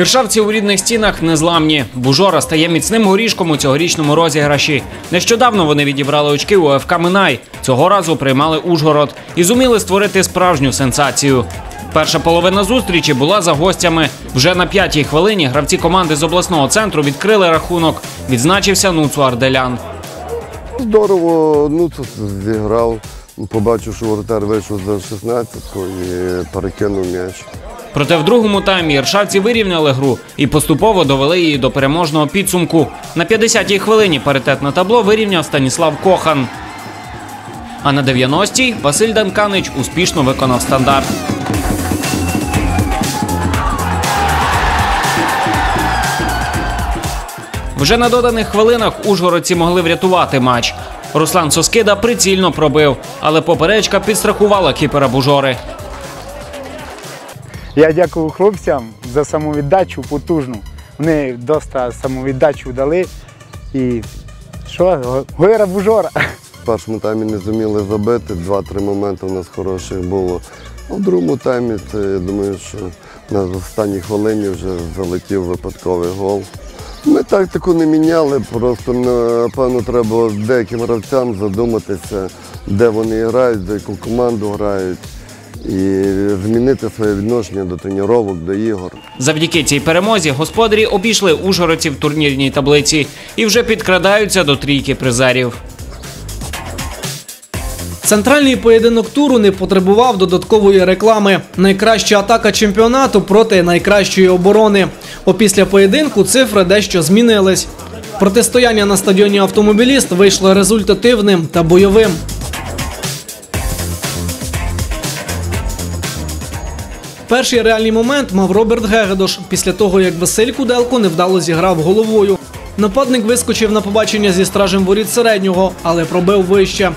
Іршавці у рідних стінах незламні. Бужора стає міцним горішком у цьогорічному розіграші. Нещодавно вони відібрали очки у ФК Минай. Цього разу приймали Ужгород і зуміли створити справжню сенсацію. Перша половина зустрічі була за гостями. Вже на п'ятій хвилині гравці команди з обласного центру відкрили рахунок. Відзначився Нуцу Арделян. Здорово, ну тут зіграв. Побачив, що воротар вийшов за 16 і перекинув м'яч. Проте в другому таймі іршавці вирівняли гру і поступово довели її до переможного підсумку. На 50-й хвилині паритет на табло вирівняв Станіслав Кохан. А на 90-й Василь Данканич успішно виконав стандарт. Вже на доданих хвилинах ужгородці могли врятувати матч. Руслан Соскида прицільно пробив, але поперечка підстрахувала кіпера Бужори. Я дякую хлопцям за самовіддачу потужну. Вони доста самовіддачу дали. І що, гойра бужора. В першому таймі не зуміли забити, два-три моменти у нас хороших було. А в другому таймі, це, я думаю, що на останній хвилині вже залетів випадковий гол. Ми тактику не міняли, просто напевно треба деяким гравцям задуматися, де вони грають, за яку команду грають, і змінити своє відношення до тренувань, до ігор. Завдяки цій перемозі господарі обійшли ужгородців в турнірній таблиці і вже підкрадаються до трійки призерів. Центральний поєдинок туру не потребував додаткової реклами. Найкраща атака чемпіонату проти найкращої оборони. Опісля поєдинку цифри дещо змінились. Протистояння на стадіоні автомобіліст вийшло результативним та бойовим. Перший реальний момент мав Роберт Гегедош після того, як Василь Куделко невдало зіграв головою. Нападник вискочив на побачення зі стражем воріт середнього, але пробив вище.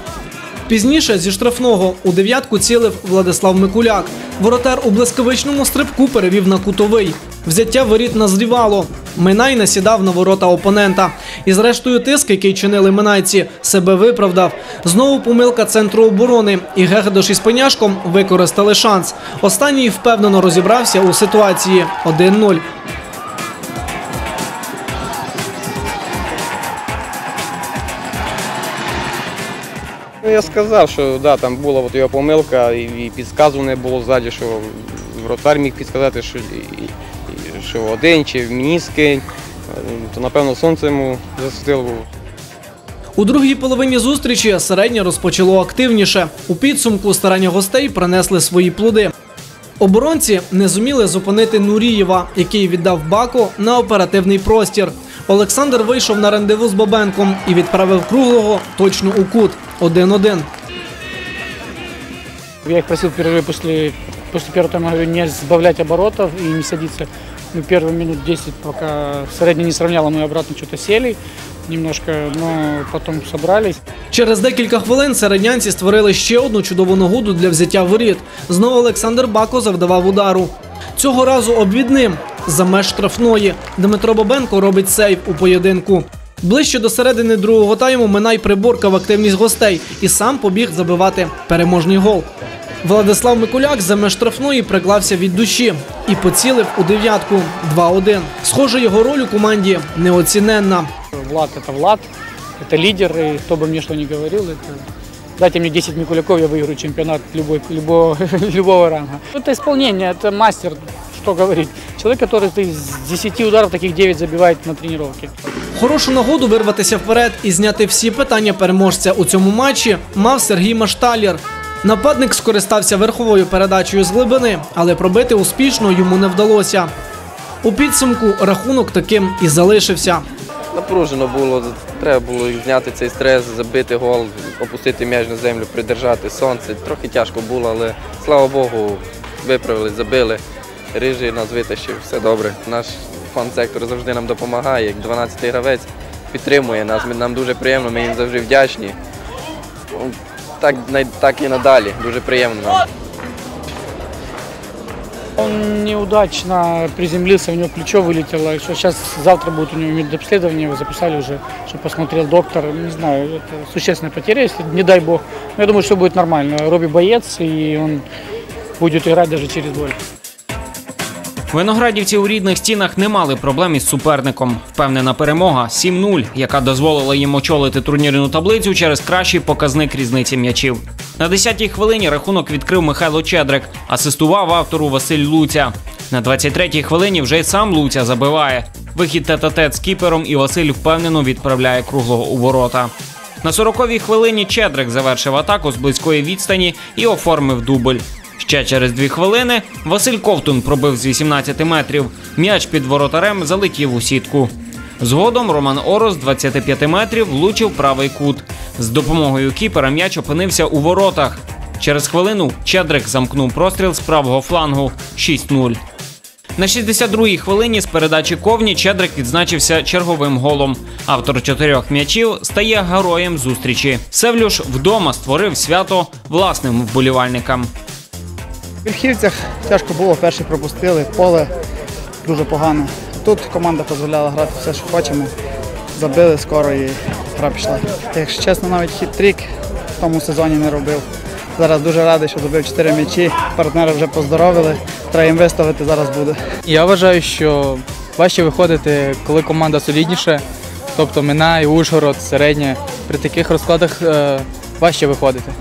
Пізніше зі штрафного у дев'ятку цілив Владислав Микуляк. Воротар у блискавичному стрибку перевів на кутовий. Взяття воріт назрівало. Минай насідав на ворота опонента. І зрештою тиск, який чинили минайці, себе виправдав. Знову помилка центру оборони. І Гегедош із Пеняшком використали шанс. Останній впевнено розібрався у ситуації 1-0. Ну, я сказав, що да, там була от його помилка, і, підсказу не було ззаді, що вратар міг підсказати, що, що один чи мені скинь. То напевно сонце йому засвітило. У другій половині зустрічі середнє розпочало активніше. У підсумку старання гостей принесли свої плоди. Оборонці не зуміли зупинити Нурієва, який віддав Баку на оперативний простір. Олександр вийшов на рандеву з Бабенком і відправив круглого точно у кут 1-1. Я их просил в перерыве после, после первого тайма говорю, не сбавлять оборотов и не садиться. Мы первые минут 10, пока средний не сравняла, мы обратно что-то сели немножко, но потом собрались. Через декілька хвилин середнянці створили ще одну чудову нагоду для взяття воріт. Знову Олександр Бако завдавав удару. Цього разу обвідним за меж штрафної. Дмитро Бабенко робить сейв у поєдинку. Ближче до середини другого тайму Минай приборкав активність гостей і сам побіг забивати переможний гол. Владислав Микуляк за меж штрафної приклався від душі і поцілив у дев'ятку 2-1. Схоже, його роль у команді неоціненна. Влад – это Влад, это лидер, и кто бы мне что ни говорил, это... Дайте мне 10 Микуляков, я выиграю чемпионат любой, любого, любого ранга. Это исполнение, это мастер, что говорить. Человек, который из 10 ударов таких 9 забивает на тренировке. Хорошу нагоду вирватися вперед і зняти всі питання переможця у цьому матчі мав Сергій Машталєр. Нападник скористався верховою передачею з глибини, але пробити успішно йому не вдалося. У підсумку рахунок таким і залишився. Напружено було, треба було зняти цей стрес, забити гол, опустити м'яч на землю, придержати сонце. Трохи тяжко було, але слава Богу, виправили, забили. Рижий нас витащив, все добре. Наш фан-сектор завжди нам допомагає, як 12-й гравець підтримує нас. Нам дуже приємно, ми їм завжди вдячні Ну, Так, най- так і надалі, дуже приємно нам. Он неудачно приземлился, у него плечо вылетело. Сейчас завтра будет у него медобследование, его записали уже, чтобы посмотрел доктор. Не знаю, это существенная потеря, если не дай бог. Но я думаю, что будет нормально. Робби боец, и он будет играть даже через боль. Виноградівці у рідних стінах не мали проблем із суперником. Впевнена перемога 7-0, яка дозволила їм очолити турнірну таблицю через кращий показник різниці м'ячів. На 10-й хвилині рахунок відкрив Михайло Чедрик, асистував автору Василь Луця. На 23-й хвилині вже й сам Луця забиває. Вихід тет-а-тет з кіпером і Василь впевнено відправляє круглого у ворота. На 40-й хвилині Чедрик завершив атаку з близької відстані і оформив дубль. Ще через дві хвилини Василь Ковтун пробив з 18 метрів. М'яч під воротарем залетів у сітку. Згодом Роман Орос з 25 метрів влучив правий кут. З допомогою кіпера м'яч опинився у воротах. Через хвилину Чедрик замкнув простріл з правого флангу 6-0. На 62-й хвилині з передачі ковні Чедрик відзначився черговим голом. Автор чотирьох м'ячів стає героєм зустрічі. Севлюш вдома створив свято власним вболівальникам. В Вільхівцях тяжко було, перші пропустили, поле дуже погано. Тут команда дозволяла грати все, що хочемо. Забили скоро і гра пішла. Якщо чесно, навіть хіт-трік в тому сезоні не робив. Зараз дуже радий, що забив 4 м'ячі. Партнери вже поздоровили. Треба їм виставити, зараз буде. Я вважаю, що важче виходити, коли команда солідніша, тобто Минай, Ужгород, середня. При таких розкладах е, важче виходити.